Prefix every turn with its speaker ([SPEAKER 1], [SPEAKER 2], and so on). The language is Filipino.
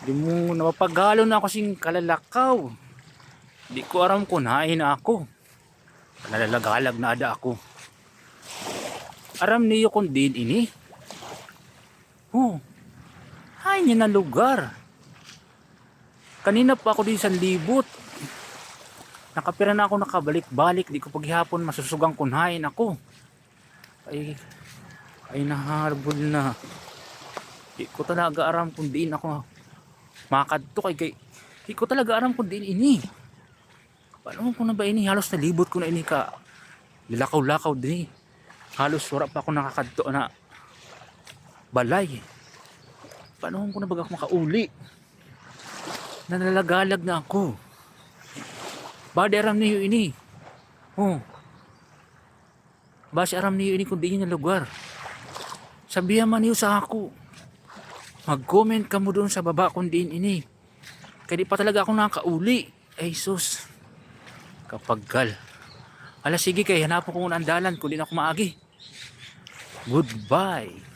[SPEAKER 1] Di mo napapagalo na ako sing kalalakaw. Di ko aram kung nain na ako. Nalalagalag na ada ako. Aram niyo kung din ini. Oh, hay niya na lugar. Kanina pa ako din sa libot. Nakapira na ako nakabalik-balik. Di ko paghihapon masusugang kunhain ako. Ay, ay naharbol na. Di ko talaga aram kung diin ako makadto kay kay ko talaga aram kung diin ini. Paano ko na ba ini? Halos nalibot ko na ini ka. Lilakaw-lakaw din eh. Halos wala pa ako nakakadto na balay. Paano ko na ba ako makauli? Nanalagalag na ako. Bade aram niyo ini. Oh. Basi aram niyo ini kung di na lugar. Sabihan man niyo sa ako. Mag-comment ka mo doon sa baba kung diin ini. Kaya di pa talaga ako nakakauli. Ay sus. Kapaggal. Ala sige kay hanapon ko ang dalan kung di na ako maagi. Goodbye.